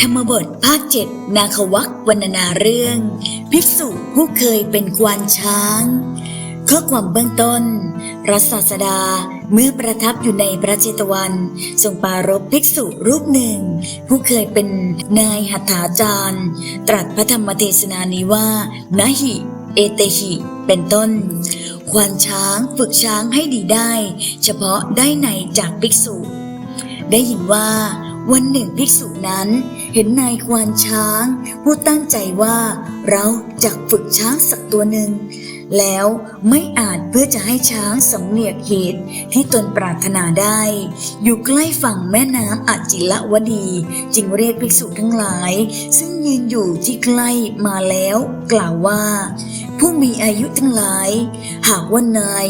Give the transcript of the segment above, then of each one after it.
ธรรมบทภาคเจ็ดนาควักวรรณนาเรื่อง ภิกษุผู้เคยเป็นกวานช้าง ข้อความเบื้องต้นพระศาสดาเมื่อประทับอยู่ในพระเจตวันทรงปรารบภิกษุรูปหนึ่ง ผู้เคยเป็นนายหัตถาจารย์ ตรัสพระธรรมเทศนานี้ว่านาหิ เอเตหิ เป็นต้น ควานช้างฝึกช้างให้ดีได้ เฉพาะได้ในจากภิกษุ ได้ยินว่า วันหนึ่งภิกษุนั้นเห็นนายควานช้าง ผู้ตั้งใจว่าเราจะฝึกช้างสักตัวหนึ่ง แล้วไม่อาจเพื่อจะให้ช้างสำเนียกเหตุที่ตนปรารถนาได้ อยู่ใกล้ฝั่งแม่น้ำอาจิละวดี จึงเรียกภิกษุทั้งหลาย ซึ่งยืนอยู่ที่ใกล้มาแล้ว กล่าวว่า ผู้มีอายุทั้งหลาย หากว่านาย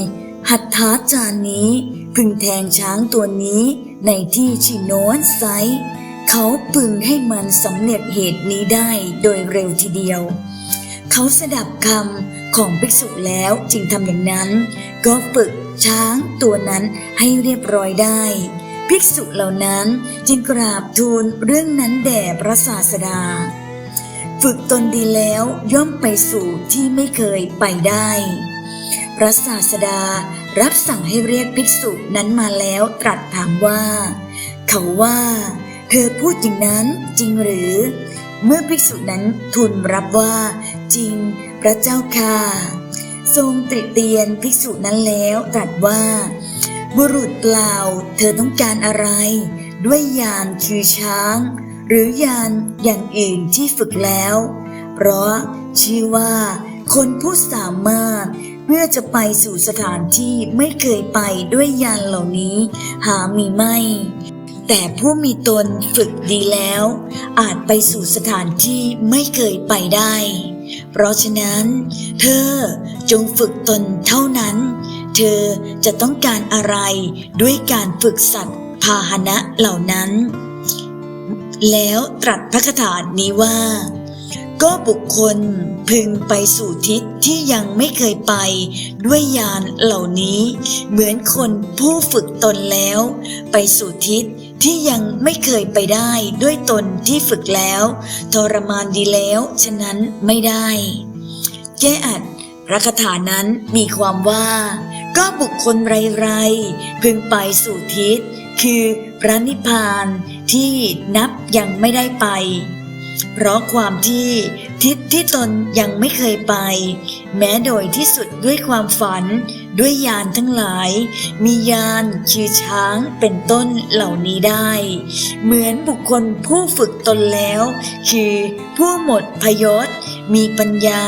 หัตถาจารย์นี้พึงแทงช้างตัวนี้ ในที่ชิโนนไซเขาพึงให้มันสำเร็จเหตุนี้ได้โดยเร็วทีเดียว เขาสดับคำของภิกษุแล้วจึงทำอย่างนั้น ก็ฝึกช้างตัวนั้นให้เรียบร้อยได้ ภิกษุเหล่านั้นจึงกราบทูลเรื่องนั้นแด่พระศาสดา ฝึกตนดีแล้วย่อมไปสู่ที่ไม่เคยไปได้ พระศาสดารับสั่งให้เรียกภิกษุนั้นมาแล้วตรัสถามว่า เขาว่า เธอพูดอย่างนั้นจริงหรือ เมื่อภิกษุนั้นทูลรับว่า จริงพระเจ้าค่ะ ทรงตริเตียนภิกษุนั้นแล้วตรัสว่า บุรุษเปล่าเธอต้องการอะไร ด้วยยานคือช้าง หรือยานอย่างอื่นที่ฝึกแล้ว เพราะชื่อว่า คนผู้สามารถ เพื่อจะไปสู่สถานที่ไม่เคยไปด้วยยานเหล่านี้ หามีไม่ แต่ผู้มีตนฝึกดีแล้ว อาจไปสู่สถานที่ไม่เคยไปได้ เพราะฉะนั้น เธอจงฝึกตนเท่านั้น เธอจะต้องการอะไรด้วยการฝึกสัตว์พาหนะเหล่านั้น แล้วตรัสพระคาถานี้ว่า ก็บุคคลพึงไปสู่ทิศที่ยังไม่เคยไปด้วยยานเหล่านี้ เหมือนคนผู้ฝึกตนแล้ว ไปสู่ทิศที่ยังไม่เคยไปได้ด้วยตนที่ฝึกแล้วทรมานดีแล้วฉะนั้นไม่ได้แก้อัดระคาถานั้นมีความว่า ก็บุคคลไรๆพึงไปสู่ทิศ คือพระนิพพานที่นับยังไม่ได้ไป เพราะความที่ทิศที่ตนยังไม่เคยไป แม้โดยที่สุดด้วยความฝัน ด้วยยานทั้งหลาย มียานคือช้างเป็นต้นเหล่านี้ได้ เหมือนบุคคลผู้ฝึกตนแล้ว คือผู้หมดพยศ มีปัญญา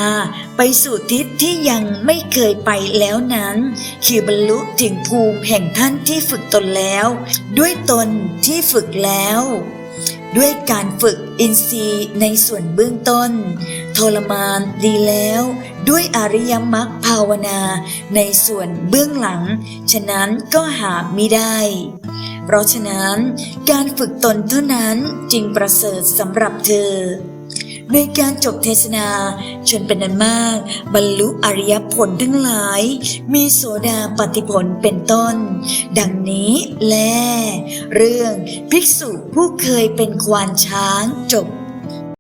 ไปสู่ทิศที่ยังไม่เคยไปแล้วนั้น คือบรรลุถึงภูมิแห่งท่านที่ฝึกตนแล้ว ด้วยตนที่ฝึกแล้ว ด้วยการฝึกอินทรีย์ในส่วนเบื้องต้น ทรมานดีแล้ว ด้วยอริยมรรคภาวนาในส่วนเบื้องหลัง ฉะนั้นก็หาไม่ได้ เพราะฉะนั้นการฝึกตนเท่านั้นจึงประเสริฐสำหรับเธอ ในการจบเทศนา ชนเป็นนันมาก บรรลุอริยผลทั้งหลาย มีโสดาปฏิผลเป็นต้น ดังนี้แล เรื่องภิกษุผู้เคยเป็นควานช้างจบ